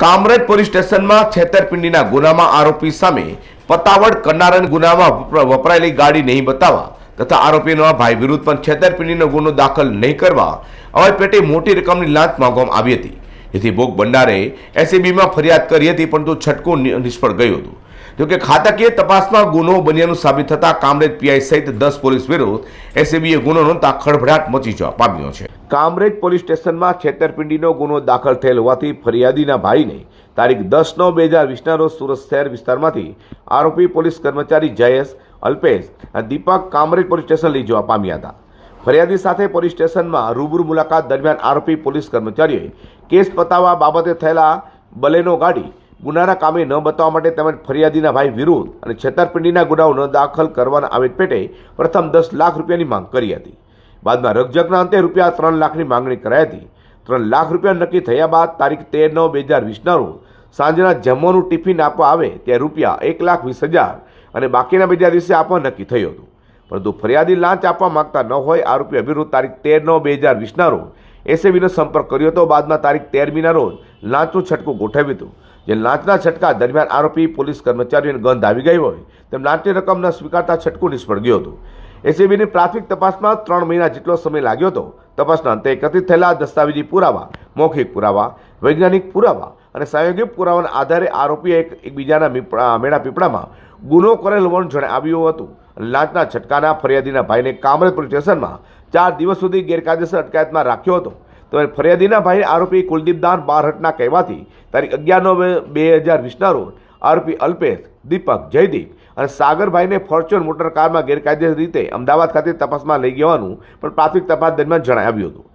Kamrej police સ્ટેશનમાં છેતરપિંડીના ગુનામાં આરોપી સામે પતાવડ કરનારન ગુનામાં વપરાયેલી ગાડી નહીં બતાવવા તથા આરોપીના ભાઈ વિરુદ્ધ પણ છેતરપિંડીનો ગુનો દાખલ નહીં કરવા હવે પેટે મોટી રકમની લાંચ માંગવામાં આવી હતી. જેથી ભોગ ભંડારે એસીબીમાં ફરિયાદ કરી હતી, પરંતુ છટકું નિષ્ફળ ગયું હતું. જોકે ખાતાકીય તપાસમાં ગુનો બન્યાનું સાબિત થતા કામરેજ પીઆઈ સહિત દસ પોલીસ વિરુદ્ધ એસએબીએ ગુનો નોંધતા ખળભળાટ મચી જવા પામ્યો છે. કામરેજ પોલીસ સ્ટેશનમાં છેતરપિંડીનો ગુનો દાખલ થયેલ હોવાથી ફરિયાદીના ભાઈને તારીખ દસ નવ બે હજાર વીસના રોજ સુરત શહેર વિસ્તારમાંથી આરોપી પોલીસ કર્મચારી જયેશ, અલ્પેશ અને દીપક કામરેજ પોલીસ સ્ટેશન લઈ જવા પામ્યા હતા. ફરિયાદી સાથે પોલીસ સ્ટેશનમાં રૂબરૂ મુલાકાત દરમિયાન આરોપી પોલીસ કર્મચારીઓએ કેસ પતાવવા બાબતે થયેલા બલેનો ગાડી ગુનાના કામે ન બતાવવા માટે તેમજ ફરિયાદીના ભાઈ વિરુદ્ધ અને છેતરપિંડીના ગુનાઓ ન દાખલ કરવાના આવેદ પેટે પ્રથમ દસ લાખ રૂપિયાની માંગ કરી હતી. બાદમાં રકઝકના અંતે રૂપિયા ત્રણ લાખની માંગણી કરાઈ હતી. ત્રણ લાખ રૂપિયા નક્કી થયા બાદ તારીખ તેર નવ બે હજાર વીસના રોજ સાંજના જમવાનું ટિફિન આપવા આવે ત્યારે રૂપિયા એક લાખ વીસ હજાર અને બાકીના બીજા દિવસે આપવા નક્કી થયું હતું. પરંતુ ફરિયાદી લાંચ આપવા માંગતા ન હોય આરોપી વિરુદ્ધ તારીખ તેર નવ બે હજાર વીસના રોજ એસએબીનો સંપર્ક કર્યો હતો. બાદમાં તારીખ તેરમીના રોજ લાંચનું છટકું ગોઠવ્યું હતું. જે લાંચના છટકા દરમિયાન આરોપી, પોલીસ કર્મચારીઓને ગંધ આવી ગઈ હોય તેમ લાંચની રકમ ન સ્વીકારતા છટકું નિષ્ફળ ગયું હતું. એસીબીની પ્રાથમિક તપાસમાં ત્રણ મહિના જેટલો સમય લાગ્યો હતો. તપાસના અંતે એકત્રિત થયેલા દસ્તાવેજી પુરાવા, મૌખિક પુરાવા, વૈજ્ઞાનિક પુરાવા અને સાયોગિક પુરાવાના આધારે આરોપીએ એક એકબીજાના મેળા પીપળામાં ગુનો કરેલ હોવાનું જણાવ્યું હતું. લાંચના છટકાના ફરિયાદીના ભાઈને કામરેજ પોલીસ સ્ટેશનમાં ચાર દિવસ સુધી ગેરકાયદેસર અટકાયતમાં રાખ્યો હતો. ત્યારે ફરિયાદીના ભાઈ આરોપી કુલદીપદાન બારહટના કહેવાથી તારીખ અગિયાર નવ બે હજાર વીસના રોજ આરોપી અલ્પેશ, દીપક, જયદીપ અને સાગરભાઈને ફોર્ચ્યુન મોટર કારમાં ગેરકાયદેસર રીતે અમદાવાદ ખાતે તપાસમાં લઈ ગયાનું પણ પ્રાથમિક તપાસ દરમિયાન જણાવ્યું હતું.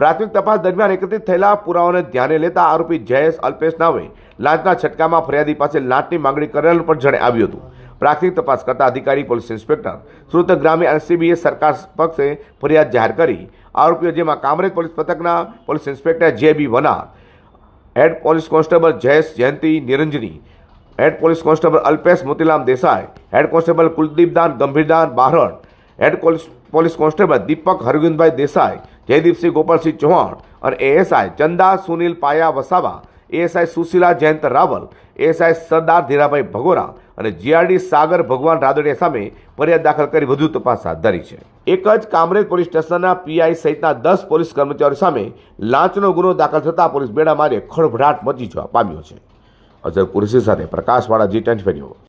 પ્રાથમિક તપાસ દરમિયાન એકત્રિત થયેલા પુરાવાને ધ્યાને લેતા આરોપી જયેશ અલ્પેશ નાવે લાંચના છટકામાં ફરિયાદી પાસે લાંચની માંગણી કરેલું પણ જણાવ્યું હતું. પ્રાથમિક તપાસ કરતા અધિકારી પોલીસ ઇન્સ્પેક્ટર સુરત ગ્રામ્ય એલસીબીએ સરકાર પક્ષે ફરિયાદ જાહેર કરી આરોપીઓ જેમાં Kamrej police પથકના police inspector J B Vanar head police constable Jayesh Jayanti Niranjani head police constable Alpesh Motilal Desai head constable Kuldipdan Gambhirdan Barad head police police constable Dipak Hargovindbhai Desai Jaydipsinh Gopalsinh Chauhan અને ASI Chanda Sunil Paya Vasava ASI Sushila Jayant Raval ASI Sardar Dhirabhai Bhagora અને GRD સાગર ભગવાન રાદડિયા સામે ફરિયાદ દાખલ કરી વધુ તપાસ હાથ ધરી છે. એક જ કામરેજ પોલીસ સ્ટેશનના પીઆઈ સહિતના દસ પોલીસ કર્મચારીઓ સામે લાંચનો ગુનો દાખલ થતાં પોલીસ બેડા મારે ખળભળાટ મચી જવા પામ્યો છે. અઝર કુરેશી સાથે પ્રકાશવાળા જી ટ્વેન્ટી